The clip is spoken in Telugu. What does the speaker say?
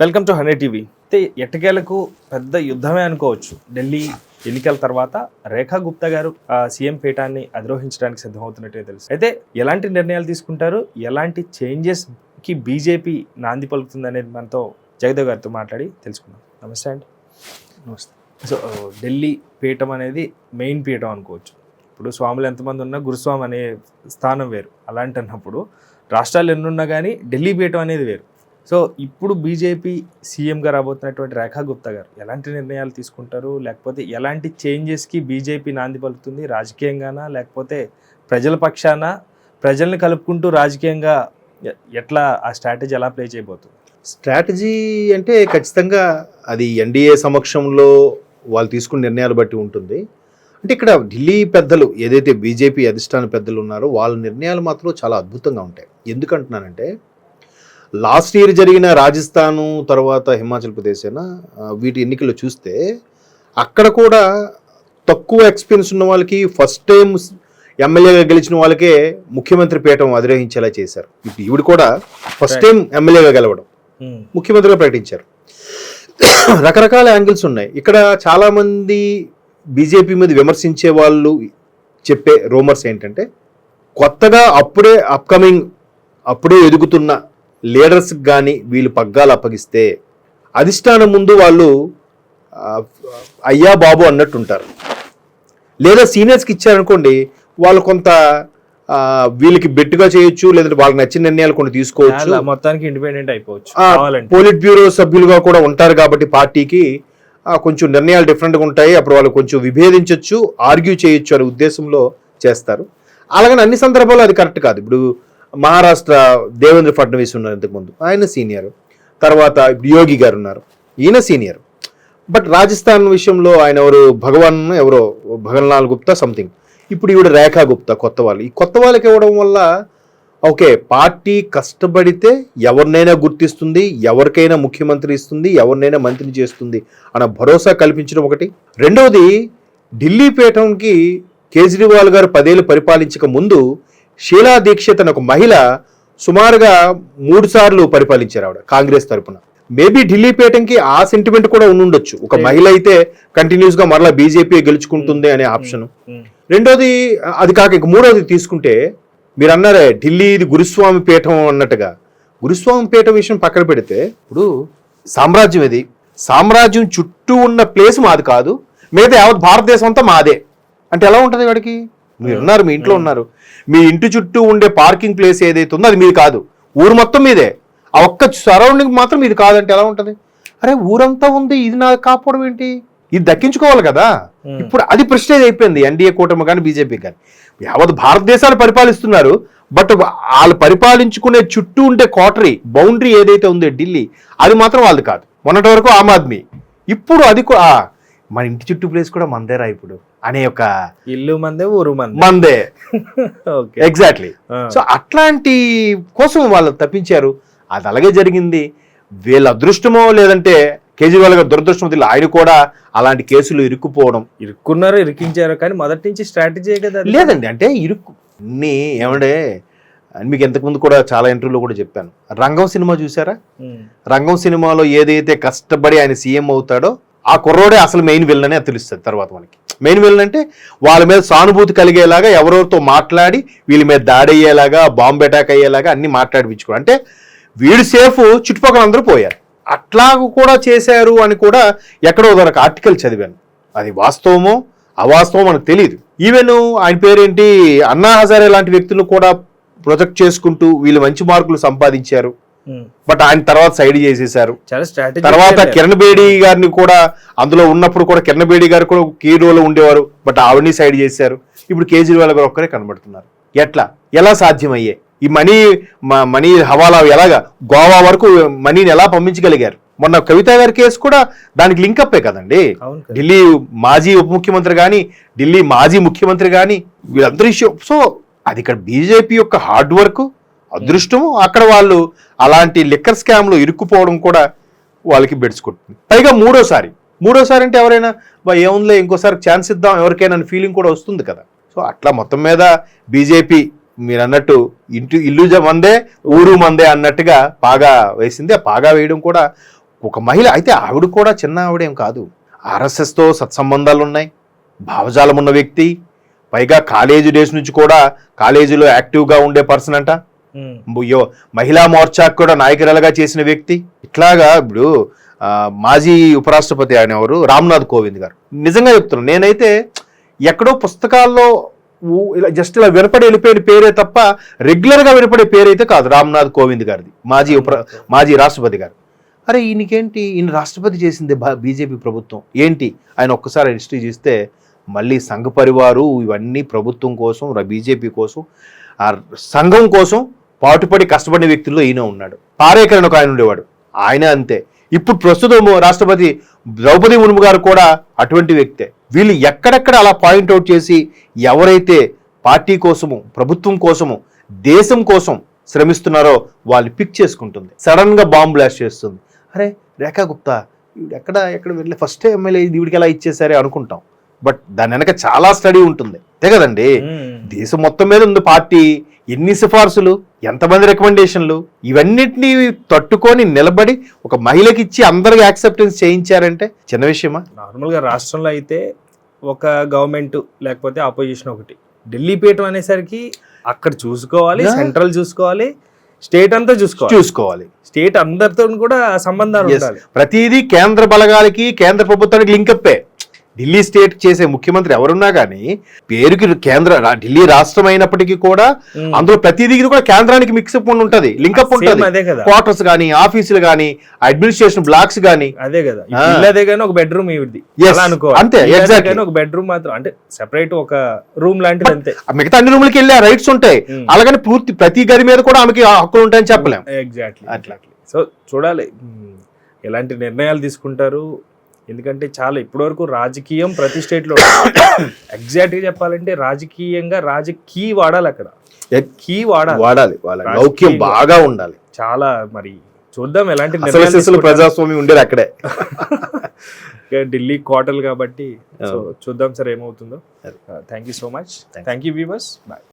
Welcome to hundred TV. అయితే ఎట్టకేలకు పెద్ద యుద్ధమే అనుకోవచ్చు. ఢిల్లీ ఎన్నికల తర్వాత రేఖా గుప్తా గారు ఆ సీఎం పీఠాన్ని అధిరోహించడానికి సిద్ధమవుతున్నట్టే తెలుసు. అయితే ఎలాంటి నిర్ణయాలు తీసుకుంటారు? ఎలాంటి చేంజెస్కి బీజేపీ నాంది పలుకుతుంది అనేది మనతో జగదేవ్ గారితో మాట్లాడి తెలుసుకుందాం. నమస్తే అండి. నమస్తే. సో ఢిల్లీ పీఠం అనేది మెయిన్ పీఠం అనుకోవచ్చు. ఇప్పుడు స్వాములు ఎంతమంది ఉన్నా గురుస్వామి అనే స్థానం వేరు. అలాంటి అన్నప్పుడు రాష్ట్రాలు ఎన్నున్నా కానీ ఢిల్లీ పీఠం అనేది వేరు. సో ఇప్పుడు బీజేపీ సీఎంగా రాబోతున్నటువంటి రేఖా గుప్తా గారు ఎలాంటి నిర్ణయాలు తీసుకుంటారు? లేకపోతే ఎలాంటి చేంజెస్కి బీజేపీ నాంది పలుకుతుంది? రాజకీయంగానా? లేకపోతే ప్రజల పక్షాన? ప్రజల్ని కలుపుకుంటూ రాజకీయంగా ఎట్లా ఆ స్ట్రాటజీ ఎలా ప్లే చేయబోతుంది? స్ట్రాటజీ అంటే ఖచ్చితంగా అది ఎన్డీఏ సమక్షంలో వాళ్ళు తీసుకున్న నిర్ణయాలు బట్టి ఉంటుంది. అంటే ఇక్కడ ఢిల్లీ పెద్దలు ఏదైతే బీజేపీ అధిష్టాన పెద్దలు ఉన్నారో వాళ్ళ నిర్ణయాలు మాత్రం చాలా అద్భుతంగా ఉంటాయి. ఎందుకంటున్నానంటే లాస్ట్ ఇయర్ జరిగిన రాజస్థాను తర్వాత హిమాచల్ ప్రదేశ్ అయినా వీటి ఎన్నికలు చూస్తే అక్కడ కూడా తక్కువ ఎక్స్పీరియన్స్ ఉన్న వాళ్ళకి ఫస్ట్ టైం ఎమ్మెల్యేగా గెలిచిన వాళ్ళకే ముఖ్యమంత్రి పీఠం అధిరోహించేలా చేశారు. ఇప్పుడు ఈవిడ కూడా ఫస్ట్ టైం ఎమ్మెల్యేగా గెలవడం. ముఖ్యమంత్రిగా ప్రకటించారు. రకరకాల యాంగిల్స్ ఉన్నాయి. ఇక్కడ చాలా మంది బీజేపీ మీద విమర్శించే వాళ్ళు చెప్పే రూమర్స్ ఏంటంటే కొత్తగా అప్పుడే అప్కమింగ్ అప్పుడే ఎదుగుతున్న లీడర్స్కి కానీ వీళ్ళు పగ్గాలు అప్పగిస్తే అధిష్టానం ముందు వాళ్ళు అయ్యా బాబు అన్నట్టు ఉంటారు లేదా సీనియర్స్కి ఇచ్చారనుకోండి వాళ్ళు కొంత వీళ్ళకి బెట్టుగా చేయొచ్చు లేదంటే వాళ్ళకి నచ్చిన నిర్ణయాలు కొన్ని తీసుకోవచ్చు. మొత్తానికి ఇండిపెండెంట్ అయిపోవచ్చు. పోలిట్ బ్యూరో సభ్యులుగా కూడా ఉంటారు కాబట్టి పార్టీకి కొంచెం నిర్ణయాలు డిఫరెంట్గా ఉంటాయి. అప్పుడు వాళ్ళు కొంచెం విభేదించవచ్చు ఆర్గ్యూ చేయొచ్చు అనే ఉద్దేశంలో చేస్తారు. అలాగని అన్ని సందర్భాల్లో అది కరెక్ట్ కాదు. ఇప్పుడు మహారాష్ట్ర దేవేంద్ర ఫడ్నవీస్ ఉన్నారు ఇంతకుముందు. ఆయన సీనియర్. తర్వాత యోగి గారు ఉన్నారు. ఈయన సీనియర్. బట్ రాజస్థాన్ విషయంలో ఆయన ఎవరు? భగవాన్ ఎవరో? భగన్లాల్ గుప్తా సంథింగ్. ఇప్పుడు ఈవిడ రేఖా గుప్తా కొత్త వాళ్ళు. ఈ కొత్త వాళ్ళకి ఇవ్వడం వల్ల ఓకే పార్టీ కష్టపడితే ఎవరినైనా గుర్తిస్తుంది ఎవరికైనా ముఖ్యమంత్రి ఇస్తుంది ఎవరినైనా మంత్రిని చేస్తుంది అన్న భరోసా కల్పించడం ఒకటి. రెండవది ఢిల్లీ పీఠంకి కేజ్రీవాల్ గారు పదేళ్ళు పరిపాలించక ముందు షీలా దీక్షిత్ అనే ఒక మహిళ సుమారుగా మూడు సార్లు పరిపాలించారు ఆవిడ కాంగ్రెస్ తరపున. మేబీ ఢిల్లీ పీఠంకి ఆ సెంటిమెంట్ కూడా ఉండుండొచ్చు ఒక మహిళ అయితే కంటిన్యూస్గా మరలా బీజేపీ గెలుచుకుంటుంది అనే ఆప్షన్. రెండోది అది కాక ఇంక మూడోది తీసుకుంటే మీరు అన్నారే ఢిల్లీ ఇది గురుస్వామి పీఠం అన్నట్టుగా. గురుస్వామి పీఠం విషయం పక్కన పెడితే ఇప్పుడు సామ్రాజ్యం ఇది సామ్రాజ్యం చుట్టూ ఉన్న ప్లేస్ మాది కాదు. మిగతా యావత్ భారతదేశం అంతా మాదే. అంటే ఎలా ఉంటుంది వాడికి? మీరు ఉన్నారు మీ ఇంట్లో ఉన్నారు. మీ ఇంటి చుట్టూ ఉండే పార్కింగ్ ప్లేస్ ఏదైతే ఉందో అది మీది కాదు. ఊరు మొత్తం మీదే. ఆ ఒక్క సరౌండింగ్ మాత్రం ఇది కాదంటే ఎలా ఉంటుంది? అరే ఊరంతా ఉంది ఇది నాకు కాపాడడం ఏంటి? ఇది దక్కించుకోవాలి కదా. ఇప్పుడు అది ప్రెస్టేజ్ అయిపోయింది ఎన్డీఏ కూటమి కానీ బీజేపీ కానీ. యావత్ భారతదేశాలు పరిపాలిస్తున్నారు బట్ వాళ్ళు పరిపాలించుకునే చుట్టూ ఉండే కోటరీ బౌండరీ ఏదైతే ఉందో ఢిల్లీ అది మాత్రం వాళ్ళది కాదు. మొన్నటి వరకు ఆమ్ ఆద్మీ. ఇప్పుడు అది మన ఇంటి చుట్టూ ప్లేస్ కూడా మందేరా ఇప్పుడు. అనే ఒక ఇల్లు మందే ఊరు మందే. ఎగ్జాక్ట్లీ. సో అట్లాంటి కోసం వాళ్ళు తప్పించారు. అది అలాగే జరిగింది. వీళ్ళ అదృష్టమో లేదంటే కేజ్రీవాల్ గారు దురదృష్టమో తెలియదు. ఆయన కూడా అలాంటి కేసులు ఇరుక్కుపోవడం. ఇరుక్కున్నారు ఇరికించారు. కానీ మొదటి నుంచి స్ట్రాటజీ కదా. లేదండి అంటే ఇరుక్కు అన్ని ఏమండే మీకు ఇంతకుముందు కూడా చాలా ఇంటర్వ్యూలో కూడా చెప్పాను. రంగం సినిమా చూసారా. రంగం సినిమాలో ఏదైతే కష్టపడి ఆయన సీఎం అవుతాడో ఆ కుర్రోడే అసలు మెయిన్ విలన్ అనే తెలుస్తుంది తర్వాత మనకి. మెయిన్ విలన్ అంటే వాళ్ళ మీద సానుభూతి కలిగేలాగా ఎవరెవరితో మాట్లాడి వీళ్ళ మీద దాడి అయ్యేలాగా బాంబు అటాక్ అయ్యేలాగా అన్ని మాట్లాడిపించుకో అంటే వీడు సేఫ్ చుట్టుపక్కల అందరూ పోయారు. అట్లా కూడా చేశారు అని కూడా ఎక్కడో ఒక ఆర్టికల్ చదివాను. అది వాస్తవమో అవాస్తవం మనకు తెలియదు ఈవెన్ ఆయన పేరేంటి? అన్నా హజారే లాంటి వ్యక్తులు కూడా ప్రొజెక్ట్ చేసుకుంటూ వీళ్ళు మంచి మార్కులు సంపాదించారు. బట్ ఆయన తర్వాత సైడ్ చేసేశారు స్ట్రాటజీ తర్వాత కిరణ్ బేడి గారిని కూడా అందులో ఉన్నప్పుడు కూడా కిరణ్ బేడి గారు కూడా కీ రోల్ ఉండేవారు. బట్ ఆవిడని సైడ్ చేశారు. ఇప్పుడు కేజ్రీవాల్ గారు ఒక్కరే కనబడుతున్నారు. ఎట్లా? ఎలా సాధ్యమయ్యే? ఈ మనీ మనీ హవాలా ఎలాగా? గోవా వరకు మనీని ఎలా పంపించగలిగారు? మొన్న కవిత గారి కేసు కూడా దానికి లింక్ అప్పే కదండి. ఢిల్లీ మాజీ ఉప ముఖ్యమంత్రి కానీ ఢిల్లీ మాజీ ముఖ్యమంత్రి కానీ వీళ్ళందరూ ఇష్యూ సో అది ఇక్కడ బీజేపీ యొక్క హార్డ్ వర్క్ అదృష్టము అక్కడ వాళ్ళు అలాంటి లిక్కర్ స్కామ్లో ఇరుక్కుపోవడం కూడా వాళ్ళకి బెడ్చుకుంటుంది పైగా మూడోసారి మూడోసారి అంటే ఎవరైనా "బా, ఏముందిలే ఇంకోసారి ఛాన్స్ ఇద్దాం ఎవరికైనా ఫీలింగ్ కూడా వస్తుంది కదా. సో అట్లా మొత్తం మీద బీజేపీ మీరు అన్నట్టు ఇంటి ఇల్లు మందే ఊరు మందే అన్నట్టుగా పాగా వేసింది. ఆ పాగా వేయడం కూడా ఒక మహిళ అయితే ఆవిడ కూడా చిన్న ఆవిడేం కాదు. ఆర్ఎస్ఎస్తో సత్సంబంధాలు ఉన్నాయి. భావజాలం ఉన్న వ్యక్తి పైగా కాలేజీ డేస్ నుంచి కూడా కాలేజీలో యాక్టివ్గా ఉండే పర్సన్ అంట. అయ్యో మహిళా మోర్చాకు కూడా నాయకురాలుగా చేసిన వ్యక్తి. ఇట్లాగా ఇప్పుడు మాజీ ఉపరాష్ట్రపతి ఆయన ఎవరు? రామ్నాథ్ కోవింద్ గారు. నిజంగా చెప్తున్నాను నేనైతే ఎక్కడో పుస్తకాల్లో ఇలా జస్ట్ ఇలా వినపడి వెళ్ళిపోయిన పేరే తప్ప రెగ్యులర్గా వినపడే పేరైతే కాదు రామ్నాథ్ కోవింద్ గారిది మాజీ ఉప మాజీ రాష్ట్రపతి గారు. అరే ఈయనకేంటి? ఈయన రాష్ట్రపతి చేసింది బీజేపీ ప్రభుత్వం. ఏంటి? ఆయన ఒక్కసారి హిస్టరీ చూస్తే మళ్ళీ సంఘ పరివారు ఇవన్నీ ప్రభుత్వం కోసం బీజేపీ కోసం ఆ సంఘం కోసం పాటుపడి కష్టపడిన వ్యక్తుల్లో ఈయన ఉన్నాడు. పారేకరణ ఒక ఆయన ఉండేవాడు. ఆయన అంతే. ఇప్పుడు ప్రస్తుతం రాష్ట్రపతి ద్రౌపది ముర్ము గారు కూడా అటువంటి వ్యక్తే. వీళ్ళు ఎక్కడెక్కడ అలా పాయింట్అవుట్ చేసి ఎవరైతే పార్టీ కోసము ప్రభుత్వం కోసము దేశం కోసం శ్రమిస్తున్నారో వాళ్ళు పిక్ చేసుకుంటుంది. సడన్గా బాంబ్ బ్లాస్ట్ చేస్తుంది. అరే రేఖా గుప్తా ఎక్కడ ఎక్కడ వెళ్ళి ఫస్ట్ ఎమ్మెల్యే ఈవిడికి ఎలా ఇచ్చేసారే అనుకుంటాం. బట్ దాని వెనక చాలా స్టడీ ఉంటుంది. అంతే కదండి. దేశం మొత్తం మీద ఉంది పార్టీ. ఎన్ని సిఫార్సులు ఎంతమంది రికమెండేషన్లు ఇవన్నిటిని తట్టుకొని నిలబడి ఒక మహిళకి ఇచ్చి అందరికి యాక్సెప్టెన్స్ చేయించారంటే చిన్న విషయమా? నార్మల్గా రాష్ట్రంలో అయితే ఒక గవర్నమెంట్ లేకపోతే ఆపోజిషన్ ఒకటి. ఢిల్లీ పీఠం అనేసరికి అక్కడ చూసుకోవాలి. సెంట్రల్ చూసుకోవాలి స్టేట్ అంతా చూసుకోవాలి. చూసుకోవాలి. స్టేట్ అందరితో కూడా సంబంధాలు. ఉండాలి. ప్రతిదీ కేంద్ర బలగాలకి కేంద్ర ప్రభుత్వానికి లింకప్పే. ఢిల్లీ స్టేట్ చేసే ముఖ్యమంత్రి ఎవరున్నా కానీ పేరుకి కేంద్ర ఢిల్లీ రాష్ట్రం అయినప్పటికీ కూడా. అందులో ప్రతిదీ కూడా కేంద్రానికి మిక్సప్ ఉంటది. లింకప్ ఉంటది. క్వార్టర్స్ కానీ ఆఫీసులు కానీ అడ్మినిస్ట్రేషన్ బ్లాక్స్ కానీ అదే కదా. అదే కానీ ఒక బెడ్రూమ్ ఇవిది అంతే. కానీ ఒక బెడ్రూమ్ మాత్రం అంటే సెపరేట్ ఒక రూమ్ లాంటిది అంతే. మిగతా అన్ని రూములకి వెళ్ళి రైట్స్ ఉంటాయి. అలాగని పూర్తి ప్రతి గది మీద కూడా ఆమెకి హక్కులు ఉంటాయని చెప్పలేం. ఎగ్జాక్ట్లీ అట్లా. సో చూడాలి. ఎలాంటి నిర్ణయాలు తీసుకుంటారు? ఎందుకంటే చాలా ఇప్పటివరకు రాజకీయం ప్రతి స్టేట్లో ఎగ్జాక్ట్గా చెప్పాలంటే రాజకీయంగా రాజకీ వాడాలి అక్కడ. కీ వాడాలి. వాడాలి వాళ్ళ లౌక్యం బాగా ఉండాలి. చాలా మరి చూద్దాం ఎలాంటి. ప్రజాస్వామ్యం ఉండేది అక్కడే. ఢిల్లీ కోటలు కాబట్టి. చూద్దాం సార్ ఏమవుతుందో. Thank you so much. Thank you viewers bye